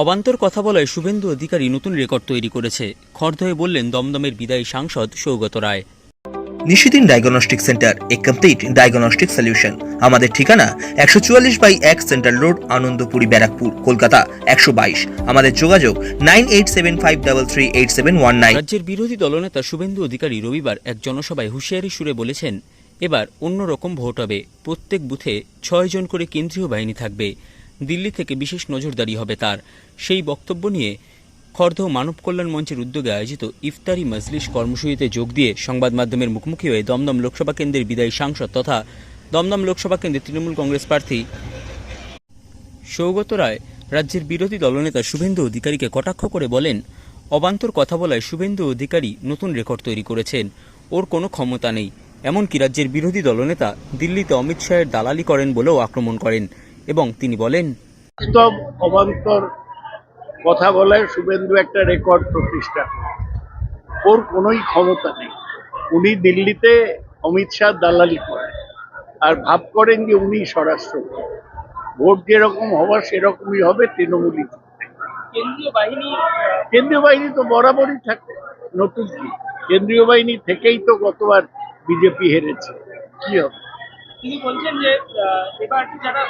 অবান্তর কথা বলায় শুভেন্দু অধিকারী নতুন রেকর্ড তৈরি করেছে। খর্ধয়ে বললেন দমদমের বিদায়ী সাংসদ সৌগত রায়। নিশিদিন ডায়াগনস্টিক সেন্টার এ কমপ্লিট ডায়াগনস্টিক সলিউশন। আমাদের ঠিকানা একশো চুয়াল্লিশ বাই এক সেন্ট্রাল রোড আনন্দপুরি ব্যারাকপুর কলকাতা একশো বাইশ। আমাদের যোগাযোগ nine eight seven five double three eight seven one nine. রাজ্যের বিরোধী দলনেতা শুভেন্দু অধিকারী রবিবার এক জনসভায় হুঁশিয়ারি সুরে বলেছেন এবার অন্যরকম ভোট হবে। প্রত্যেক বুথে ছয় জন করে কেন্দ্রীয় বাহিনী থাকবে। দিল্লি থেকে বিশেষ নজরদারি হবে তার। সেই বক্তব্য নিয়ে খর্ধ মানব কল্যাণ মঞ্চের উদ্যোগে আয়োজিত ইফতারি মজলিস কর্মসূচিতে যোগ দিয়ে সংবাদ মাধ্যমের মুখোমুখি হয়ে দমদম লোকসভা কেন্দ্রের বিদায়ী সাংসদ তথা দমদম লোকসভা কেন্দ্রের তৃণমূল কংগ্রেস প্রার্থী সৌগত রায় রাজ্যের বিরোধী দলনেতা শুভেন্দু অধিকারীকে কটাক্ষ করে বলেন, অবান্তর কথা বলায় শুভেন্দু অধিকারী নতুন রেকর্ড তৈরি করেছেন। ওর কোনো ক্ষমতা নেই। এমনকি রাজ্যের বিরোধী দলনেতা দিল্লিতে অমিত শাহের দালালি করেন বলেও আক্রমণ করেন। এবং তিনি বলেন একদম অবান্তর কথা বলায় শুভেন্দু একটা রেকর্ড প্রতিষ্ঠা। ওর কোনোই ক্ষমতা নেই। উনি দিল্লিতে অমিত শাহ দালালি করেন আর ভাব করেন যে উনি স্বরাষ্ট্র ভোট যেরকম হওয়ার সেরকমই হবে তৃণমূলই কেন্দ্রীয় বাহিনী কেন্দ্রীয় বাহিনী তো বরাবরই থাকে নতুন কি? কেন্দ্রীয় বাহিনী থেকেই তো গতবার বিজেপি হেরেছে। কি হবে? তিনি বলছেন যে এবার যারা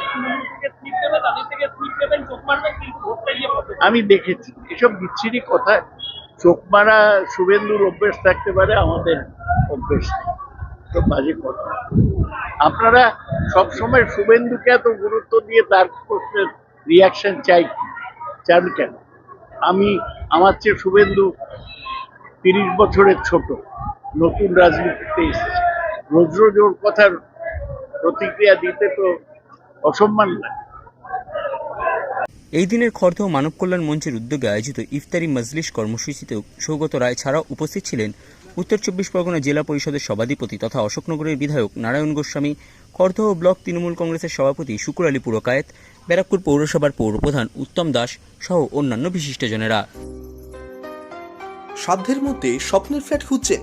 আমি দেখেছি, এসব বিচ্ছিরি কথা, চোখ মারা শুভেন্দুর অভ্যেস থাকতে পারে আমাদের অভ্যেস। নেই বাজে কথা। আপনারা সবসময় শুভেন্দুকে এত গুরুত্ব দিয়ে তার প্রশ্নের রিয়াকশন চাই? চান কেন? আমি, আমার চেয়ে শুভেন্দু তিরিশ বছরের ছোট, নতুন রাজনীতিতে এসেছে। রোজ রোজ ওর কথার প্রতিক্রিয়া দিতে তো অসম্মান লাগে। এই দিনের খর্ধ মানব কল্যাণ মঞ্চের উদ্যোগে আয়োজিত ইফতারি মজলিস কর্মসূচিতে সৌগত রায় ছাড়াও উপস্থিত ছিলেন উত্তর চব্বিশ পরগনা জেলা পরিষদের সভাধিপতি তথা অশোকনগরের বিধায়ক নারায়ণ গোস্বামী খর্ধ ব্লক তৃণমূল কংগ্রেসের সভাপতি শুকুর আলী পুরকায়েত ব্যারাকপুর পৌরসভার পৌরপ্রধান উত্তম দাস সহ অন্যান্য বিশিষ্টজনেরা। সাধ্যের মধ্যে স্বপ্নের ফ্ল্যাট খুঁজছেন